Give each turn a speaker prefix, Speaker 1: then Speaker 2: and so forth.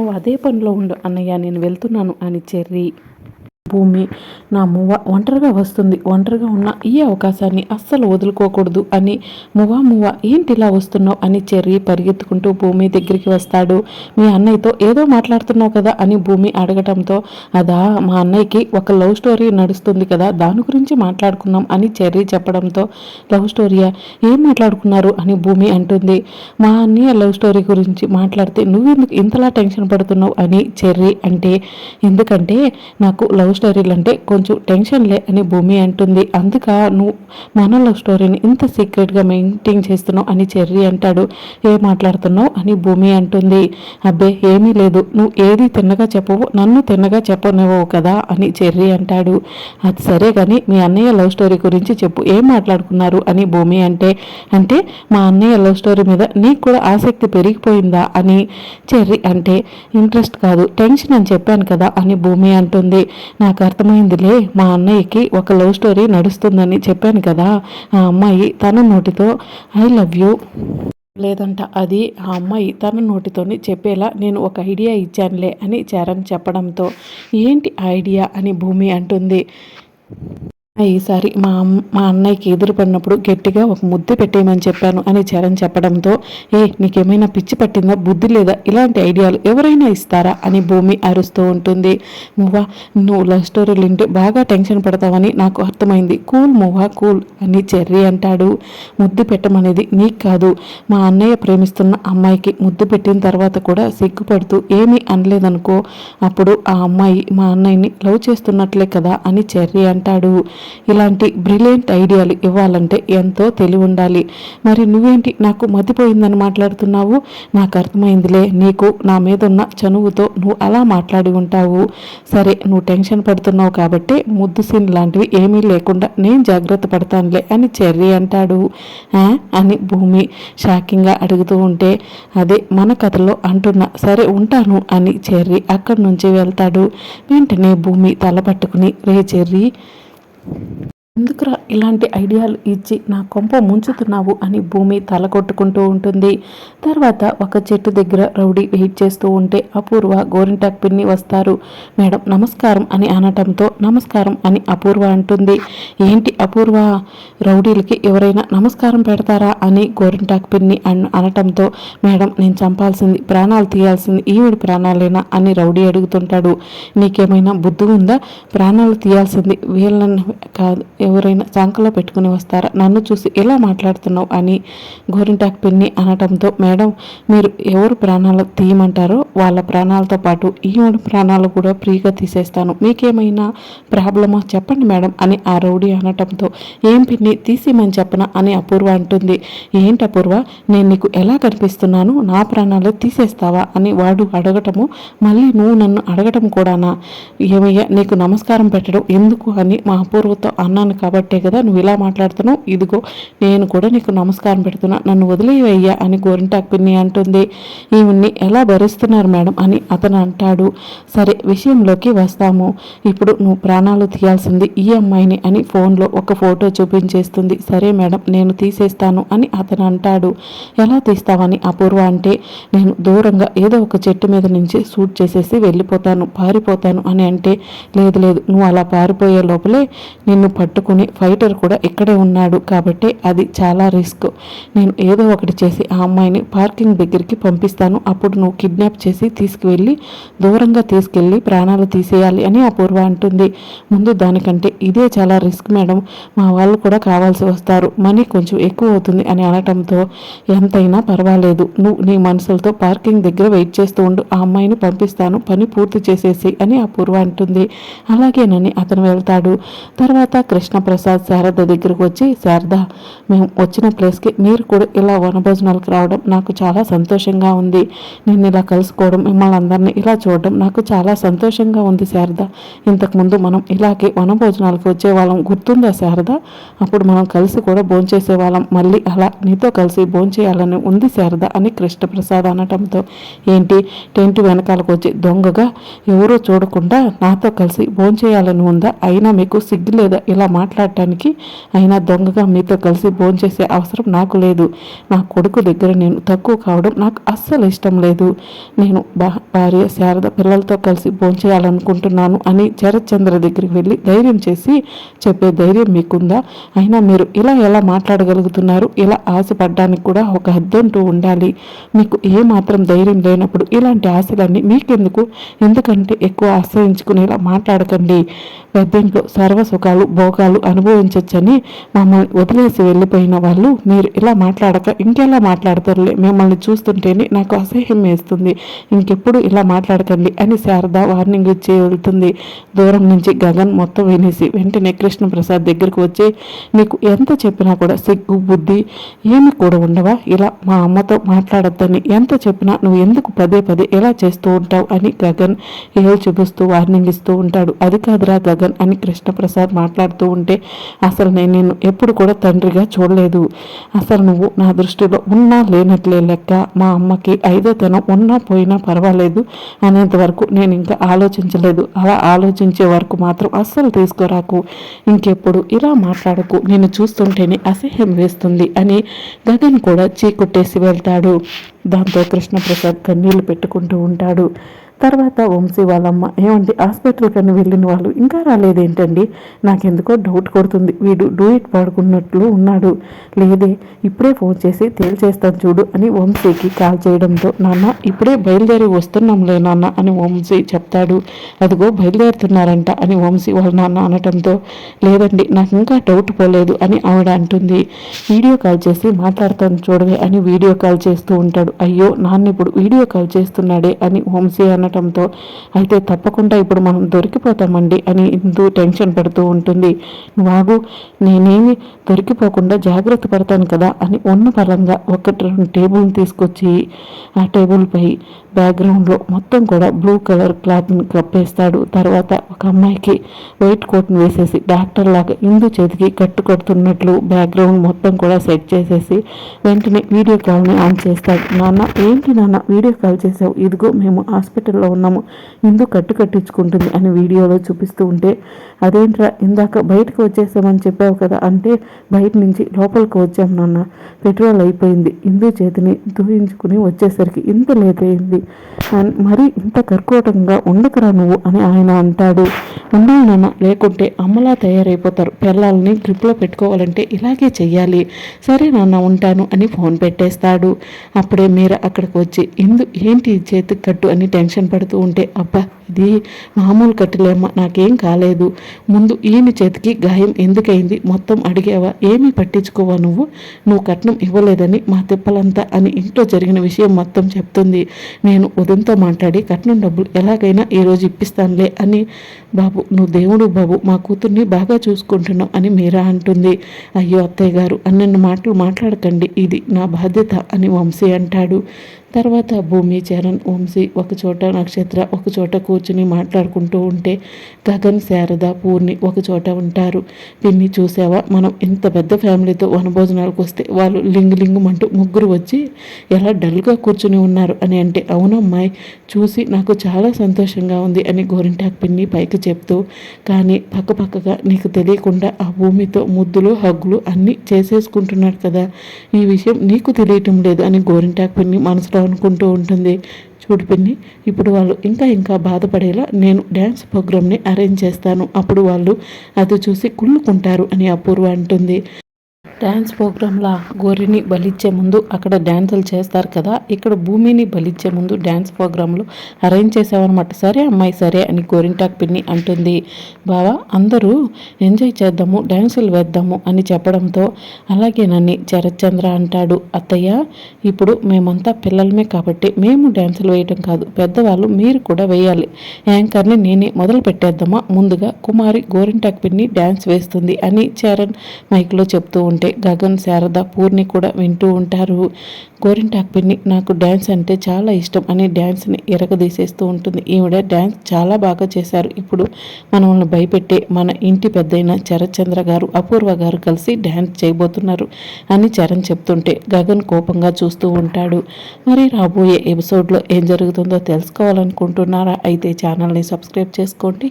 Speaker 1: నువ్వు అదే పనిలో ఉండు అన్నయ్య నేను వెళ్తున్నాను అని చెర్రి. భూమి నా మువ్వ ఒంటరిగా వస్తుంది. ఒంటరిగా ఉన్న ఈ అవకాశాన్ని అస్సలు వదులుకోకూడదు అని మువ్వ మువ్వ ఏంటి ఇలా వస్తున్నావు అని చెర్రి పరిగెత్తుకుంటూ భూమి దగ్గరికి వస్తాడు. మీ అన్నయ్యతో ఏదో మాట్లాడుతున్నావు కదా అని భూమి అడగటంతో అదా మా అన్నయ్యకి ఒక లవ్ స్టోరీ నడుస్తుంది కదా దాని గురించి మాట్లాడుకున్నాం అని చెర్రి చెప్పడంతో లవ్ స్టోరీయా? ఏం మాట్లాడుకున్నారు? అని భూమి అంటుంది. మా అన్నయ్య లవ్ స్టోరీ గురించి మాట్లాడితే నువ్వెందుకు ఇంతలా టెన్షన్ పడుతున్నావు అని చెర్రి అంటే ఎందుకంటే నాకు లవ్ లవ్ స్టోరీలు అంటే కొంచెం టెన్షన్లే అని భూమి అంటుంది. అందుక నువ్వు మన లవ్ స్టోరీని ఇంత సీక్రెట్గా మెయింటైన్ చేస్తున్నావు అని చెర్రీ అంటాడు. ఏ మాట్లాడుతున్నావు? అని భూమి అంటుంది. అబ్బే ఏమీ లేదు. నువ్వు ఏది తిన్నగా చెప్పవు నన్ను తిన్నగా చెప్పనివ్వవు కదా అని చెర్రీ అంటాడు. అది సరే కానీ మీ అన్నయ్య లవ్ స్టోరీ గురించి చెప్పు. ఏం మాట్లాడుకున్నారు? అని భూమి అంటే అంటే మా అన్నయ్య లవ్ స్టోరీ మీద నీకు కూడా ఆసక్తి పెరిగిపోయిందా? అని చెర్రి అంటే ఇంట్రెస్ట్ కాదు టెన్షన్ అని చెప్పాను కదా అని భూమి అంటుంది. నాకు అర్థమైందిలే మా అన్నయ్యకి ఒక లవ్ స్టోరీ నడుస్తుందని చెప్పాను కదా ఆ అమ్మాయి తన నోటితో ఐ లవ్ యూ లేదంట. అది ఆ అమ్మాయి తన నోటితోని చెప్పేలా నేను ఒక ఐడియా ఇచ్చానులే అని చరణ్ చెప్పడంతో ఏంటి ఐడియా అని భూమి అంటుంది. ఈసారి మా అమ్- మా అన్నయ్యకి ఎదురుపడినప్పుడు గట్టిగా ఒక ముద్దు పెట్టేయమని చెప్పాను అని చరణ్ చెప్పడంతో ఏ నీకేమైనా పిచ్చి పట్టిందా బుద్ధి లేదా ఇలాంటి ఐడియాలు ఎవరైనా ఇస్తారా అని భూమి అరుస్తూ ఉంటుంది. మువ్వా నువ్వు లవ్ స్టోరీలు వింటే బాగా టెన్షన్ పడతావని నాకు అర్థమైంది. కూల్ మువ్వా కూల్ అని చెర్రీ అంటాడు. ముద్దు పెట్టమనేది నీకు కాదు. మా అన్నయ్య ప్రేమిస్తున్న అమ్మాయికి ముద్దు పెట్టిన తర్వాత కూడా సిగ్గుపడుతూ ఏమీ అనలేదనుకో అప్పుడు ఆ అమ్మాయి మా అన్నయ్యని లవ్ చేస్తున్నట్లే కదా అని చెర్రీ అంటాడు. ఇలాంటి బ్రిలియంట్ ఐడియాలు ఇవ్వాలంటే ఎంతో తెలివి ఉండాలి. మరి నువ్వేంటి? నాకు మతిపోయిందని మాట్లాడుతున్నావు? నాకు అర్థమైందిలే. నీకు నా మీద ఉన్న చనువుతో నువ్వు అలా మాట్లాడి ఉంటావు. సరే నువ్వు టెన్షన్ పడుతున్నావు కాబట్టి ముద్దు సీన్ లాంటివి ఏమీ లేకుండా నేను జాగ్రత్త పడతానులే అని చెర్రీ అంటాడు. అని భూమి షాకింగ్గా అడుగుతూ ఉంటే అదే మన కథలో అంటున్నా సరే ఉంటాను అని చెర్రీ అక్కడి నుంచి వెళ్తాడు. వెంటనే భూమి తల పట్టుకుని రే చెర్రీ Thank you. ఎందుకురా ఇలాంటి ఐడియాలు ఇచ్చి నా కొంప ముంచుతున్నావు అని భూమి తల కొట్టుకుంటూ ఉంటుంది. తర్వాత ఒక చెట్టు దగ్గర రౌడీ వెయిట్ చేస్తూ ఉంటే అపూర్వ గోరింటాక్ పిన్ని వస్తారు. మేడం నమస్కారం అని అనటంతో నమస్కారం అని అపూర్వ అంటుంది. ఏంటి అపూర్వ? రౌడీలకి ఎవరైనా నమస్కారం పెడతారా అని గోరింటాక్ పిన్ని అన్ అనటంతో మేడం నేను చంపాల్సింది ప్రాణాలు తీయాల్సింది ఈవిడి ప్రాణాలేనా అని రౌడీ అడుగుతుంటాడు. నీకేమైనా బుద్ధి ఉందా? ప్రాణాలు తీయాల్సింది వీళ్ళని కాదు ఎవరైనా సంకలో పెట్టుకుని వస్తారా? నన్ను చూసి ఎలా మాట్లాడుతున్నావు అని గోరింటాక్ పిన్ని అనటంతో మేడం మీరు ఎవరు ప్రాణాలు తీయమంటారో వాళ్ళ ప్రాణాలతో పాటు ఈవిడ ప్రాణాలు కూడా ఫ్రీగా తీసేస్తాను. మీకేమైనా ప్రాబ్లమా చెప్పండి మేడం అని ఆ రౌడీ అనటంతో ఏం పిన్ని తీసేయమని చెప్పనా? అని అపూర్వ అంటుంది. ఏంటి అపూర్వ? నేను నీకు ఎలా కనిపిస్తున్నాను? నా ప్రాణాలు తీసేస్తావా? అని వాడు అడగటము మళ్ళీ నువ్వు నన్ను అడగటం కూడానా? ఏమయ్యా నీకు నమస్కారం పెట్టడం ఎందుకు? అని మా అపూర్వతో అన్నాను. కాబట్టే కదా నువ్వు ఇలా మాట్లాడుతున్నావు. ఇదిగో నేను కూడా నీకు నమస్కారం పెడుతున్నా. నన్ను వదిలేవయ్యా అని గోరింటాకు పిన్ని అంటుంది. ఈవిని ఎలా భరిస్తున్నారు మేడం అని అతను అంటాడు. సరే విషయంలోకి వస్తాము. ఇప్పుడు నువ్వు ప్రాణాలు తీయాల్సింది ఈ అమ్మాయిని అని ఫోన్లో ఒక ఫోటో చూపించేస్తుంది. సరే మేడం నేను తీసేస్తాను అని అతను అంటాడు. ఎలా తీస్తావని అపూర్వ అంటే నేను దూరంగా ఏదో ఒక చెట్టు మీద నుంచి షూట్ చేసేసి వెళ్ళిపోతాను పారిపోతాను అని అంటే లేదు లేదు నువ్వు అలా పారిపోయే లోపలే నిన్ను పట్టు పట్టుకుని ఫైటర్ కూడా ఇక్కడే ఉన్నాడు. కాబట్టి అది చాలా రిస్క్. నేను ఏదో ఒకటి చేసి ఆ అమ్మాయిని పార్కింగ్ దగ్గరికి పంపిస్తాను. అప్పుడు నువ్వు కిడ్నాప్ చేసి తీసుకువెళ్ళి దూరంగా తీసుకెళ్ళి ప్రాణాలు తీసేయాలి అని అపూర్వ అంటుంది. ముందు దానికంటే ఇదే చాలా రిస్క్ మేడం. మా వాళ్ళు కూడా కావాల్సి వస్తారు. మనీ కొంచెం ఎక్కువ అవుతుంది అని అనటంతో ఎంతైనా పర్వాలేదు. నువ్వు నీ మనసులతో పార్కింగ్ దగ్గర వెయిట్ చేస్తూ ఉండు. ఆ అమ్మాయిని పంపిస్తాను. పని పూర్తి చేసేసి అని అపూర్వ అంటుంది. అలాగేనని అతను వెళ్తాడు. తర్వాత కృష్ణ కృష్ణప్రసాద్ శారద దగ్గరకు వచ్చి శారద మేము వచ్చిన ప్లేస్కి మీరు కూడా ఇలా వనభోజనాలకు రావడం నాకు చాలా సంతోషంగా ఉంది. నేను ఇలా కలుసుకోవడం మిమ్మల్ని అందరినీ ఇలా చూడడం నాకు చాలా సంతోషంగా ఉంది శారద. ఇంతకుముందు మనం ఇలాగే వనభోజనాలకు వచ్చేవాళ్ళం. గుర్తుందా శారద? అప్పుడు మనం కలిసి కూడా భోంచేసేవాళ్ళం మళ్ళీ అలా నీతో కలిసి భోంచేయాలని ఉంది శారద అని కృష్ణప్రసాద్ అనటంతో ఏంటి? టెంట్ వెనకాలకు వచ్చి దొంగగా ఎవరూ చూడకుండా నాతో కలిసి భోంచేయాలని ఉందా? అయినా మీకు సిగ్గు లేదా? ఇలా మాట్లాడటానికి అయినా దొంగగా మీతో కలిసి భోంచేసే అవసరం నాకు లేదు. నా కొడుకు దగ్గర నేను తక్కువ కావడం నాకు అస్సలు ఇష్టం లేదు. నేను భార్య శారద పిల్లలతో కలిసి భోంచేయాలనుకుంటున్నాను అని శరత్చంద్ర దగ్గరికి వెళ్ళి ధైర్యం చేసి చెప్పే ధైర్యం మీకుందా? అయినా మీరు ఇలా ఎలా మాట్లాడగలుగుతున్నారు? ఇలా ఆశపడడానికి కూడా ఒక హద్దంటూ ఉండాలి. మీకు ఏ మాత్రం ధైర్యం లేనప్పుడు ఇలాంటి ఆశలన్నీ మీకెందుకు? ఎందుకంటే ఎక్కువ ఆశ్రయించుకునేలా మాట్లాడకండి. పెద్దింట్లో సర్వసుఖాలు భోగాలు అనుభవించవచ్చని మమ్మల్ని వదిలేసి వెళ్ళిపోయిన వాళ్ళు మీరు ఇలా మాట్లాడక ఇంకెలా మాట్లాడతారులే? మిమ్మల్ని చూస్తుంటేనే నాకు అసహ్యం వేస్తుంది. ఇంకెప్పుడు ఇలా మాట్లాడకండి అని శారద వార్నింగ్ ఇచ్చి వెళ్తుంది. దూరం నుంచి గగన్ మొత్తం వినేసి వెంటనే కృష్ణప్రసాద్ దగ్గరకు వచ్చి నీకు ఎంత చెప్పినా కూడా సిగ్గు బుద్ధి ఏమి కూడా ఉండవా? ఇలా మా అమ్మతో మాట్లాడద్దని ఎంత చెప్పినా నువ్వు ఎందుకు పదే పదే ఎలా చేస్తూ ఉంటావు? అని గగన్ ఏదో చూపిస్తూ వార్నింగ్ ఇస్తూ ఉంటాడు. అది కాదురా గగన్ అని కృష్ణప్రసాద్ మాట్లాడుతూ ఉంటే అసలు నేను నేను ఎప్పుడు కూడా తండ్రిగా చూడలేదు. అసలు నువ్వు నా దృష్టిలో ఉన్నా లేనట్లే లెక్క. మా అమ్మకి ఐదో తనం ఉన్నా పోయినా పర్వాలేదు అనేంత వరకు నేను ఇంకా ఆలోచించలేదు. అలా ఆలోచించే వరకు మాత్రం అస్సలు తీసుకురాకు. ఇంకెప్పుడు ఇలా మాట్లాడకు. నేను చూస్తుంటేనే అసహ్యం వేస్తుంది అని గగన్ కూడా చీకుట్టేసి వెళ్తాడు. దాంతో కృష్ణప్రసాద్ కన్నీళ్ళు పెట్టుకుంటూ ఉంటాడు. తర్వాత వంశీ వాళ్ళమ్మ ఏమండి హాస్పిటల్ కన్నా వెళ్ళిన వాళ్ళు ఇంకా రాలేదేంటండి? నాకెందుకో డౌట్ కొడుతుంది. వీడు డూయిట్ పాడుకున్నట్లు ఉన్నాడు. లేదే ఇప్పుడే ఫోన్ చేసి తేల్చేస్తాను చూడు అని వంశీకి కాల్ చేయడంతో నాన్న ఇప్పుడే బయలుదేరి వస్తున్నాంలే నాన్న అని వంశీ చెప్తాడు. అదిగో బయలుదేరుతున్నారంట అని వంశీ వాళ్ళ నాన్న అనటంతో లేదండి నాకు ఇంకా డౌట్ పోలేదు అని ఆవిడ అంటుంది. వీడియో కాల్ చేసి మాట్లాడతాను చూడవే అని వీడియో కాల్ చేస్తూ ఉంటాడు. అయ్యో నాన్న ఇప్పుడు వీడియో కాల్ చేస్తున్నాడే అని వంశీ అన్న అనటంతో అయితే తప్పకుండా ఇప్పుడు మనం దొరికిపోతామండి అని ఇందు టెన్షన్ పడుతూ ఉంటుంది. బాబు నేనేమి దొరికిపోకుండా జాగ్రత్త పడతాను కదా అని ఉన్న పరంగా ఒకటి రెండు టేబుల్ని తీసుకొచ్చి ఆ టేబుల్పై బ్యాక్గ్రౌండ్లో మొత్తం కూడా బ్లూ కలర్ క్లాత్ని కప్పేస్తాడు. తర్వాత ఒక అమ్మాయికి వైట్ కోట్ని వేసేసి డాక్టర్ లాగా ఇందు చేతికి కట్టు కడుతున్నట్లు బ్యాక్గ్రౌండ్ మొత్తం కూడా సెట్ చేసేసి వెంటనే వీడియో కాల్ని ఆన్ చేస్తాడు. నాన్న ఏంటి నాన్న వీడియో కాల్ చేసావు? ఇదిగో మేము హాస్పిటల్లో ఉన్నాము. ఇందు కట్టు కట్టించుకుంటుంది అని వీడియోలో చూపిస్తూ ఉంటే అదేంట్రా ఇందాక బయటకు వచ్చేసామని చెప్పావు కదా అంటే బయట నుంచి లోపలికి వచ్చాం నాన్న. పెట్రోల్ అయిపోయింది. ఇందు చేతిని దూయించుకుని వచ్చేసరికి ఇంత లేట్ అయింది. మరి ఇంత కర్కోటంగా ఉండకరా నువ్వు? అని ఆయన అంటాడు. ఉండాలి నాన్న లేకుంటే అమ్మలా తయారైపోతారు. పిల్లల్ని గ్రిప్లో పెట్టుకోవాలంటే ఇలాగే చెయ్యాలి. సరే నాన్న ఉంటాను అని ఫోన్ పెట్టేస్తాడు. అప్పుడే మీరు అక్కడికి వచ్చి ఇందు ఏంటి చేతికి కట్టు అని టెన్షన్ పడుతూ ఉంటే అబ్బా ఇది మామూలు కట్టులేమ్మ నాకేం కాలేదు. ముందు ఈయన చేతికి గాయం ఎందుకైంది? మొత్తం అడిగావా? ఏమీ పట్టించుకోవా నువ్వు? నువ్వు కట్నం ఇవ్వలేదని మా తిప్పలంతా అని ఇంట్లో జరిగిన విషయం మొత్తం చెప్తుంది. నేను ఉదయంతో మాట్లాడి కట్నం డబ్బులు ఎలాగైనా ఈరోజు ఇప్పిస్తానులే అని బాబు నువ్వు దేవుడు బాబు మా కూతుర్ని బాగా చూసుకుంటున్నావు అని మీరా అంటుంది. అయ్యో అత్తయ్య గారు అన్నన్ను మాటలు మాట్లాడకండి ఇది నా బాధ్యత అని వంశీ అంటాడు. తర్వాత భూమి చరణ్ వంశీ ఒకచోట నక్షత్ర ఒకచోట కూర్చుని మాట్లాడుకుంటూ ఉంటే గగన్ శారద పూర్ణి ఒకచోట ఉంటారు. పిన్ని చూసావా మనం ఇంత పెద్ద ఫ్యామిలీతో వనభోజనాలకు వస్తే వాళ్ళు లింగ్ లింగమంటూ ముగ్గురు వచ్చి ఎలా డల్గా కూర్చుని ఉన్నారు అని అంటే అవునమ్మాయి చూసి నాకు చాలా సంతోషంగా ఉంది అని గోరింటాక్ పిన్ని పైకి చెప్తూ కానీ పక్కపక్కగా నీకు తెలియకుండా ఆ భూమితో ముద్దులు హగ్గులు అన్నీ చేసేసుకుంటున్నాడు కదా ఈ విషయం నీకు తెలియటం లేదు అని గోరింటాక్ పిన్ని మనసులో అనుకుంటూ ఉంటుంది. చూడు పిన్ని ఇప్పుడు వాళ్ళు ఇంకా ఇంకా బాధపడేలా నేను డ్యాన్స్ ప్రోగ్రామ్ని అరేంజ్ చేస్తాను. అప్పుడు వాళ్ళు అది చూసి కుళ్ళుకుంటారు అని అపూర్వ అంటుంది. డ్యాన్స్ ప్రోగ్రాంలా గోరిని బలిచ్చే ముందు అక్కడ డ్యాన్సులు చేస్తారు కదా ఇక్కడ భూమిని బలిచ్చే ముందు డ్యాన్స్ ప్రోగ్రాంలు అరేంజ్ చేసామన్నమాట సరే అమ్మాయి సరే అని గోరింటాక్ పిన్ని అంటుంది. బావా అందరూ ఎంజాయ్ చేద్దాము డ్యాన్సులు వేద్దాము అని చెప్పడంతో అలాగే నన్ను చరచంద్ర అంటాడు. అత్తయ్య ఇప్పుడు మేమంతా పిల్లలమే కాబట్టి మేము డ్యాన్సులు వేయటం కాదు పెద్దవాళ్ళు మీరు కూడా వేయాలి. యాంకర్ని నేనే మొదలు పెట్టేద్దామా? ముందుగా కుమారి గోరింటాక్ పిన్ని డ్యాన్స్ వేస్తుంది అని చరణ్ మైక్లో చెప్తూ ఉంటే గగన్ శారద పూర్ణి కూడా వింటూ ఉంటారు. గోరింటాక్ పిన్ని నాకు డ్యాన్స్ అంటే చాలా ఇష్టం అని డ్యాన్స్ని ఎరగదీసేస్తూ ఉంటుంది. ఈవిడ డ్యాన్స్ చాలా బాగా చేశారు. ఇప్పుడు మనల్ని భయపెట్టే మన ఇంటి పెద్దయిన చరచంద్ర గారు అపూర్వ గారు కలిసి డ్యాన్స్ చేయబోతున్నారు అని చరణ్ చెప్తుంటే గగన్ కోపంగా చూస్తూ ఉంటాడు. మరి రాబోయే ఎపిసోడ్లో ఏం జరుగుతుందో తెలుసుకోవాలనుకుంటున్నారా? అయితే ఛానల్ని సబ్స్క్రైబ్ చేసుకోండి.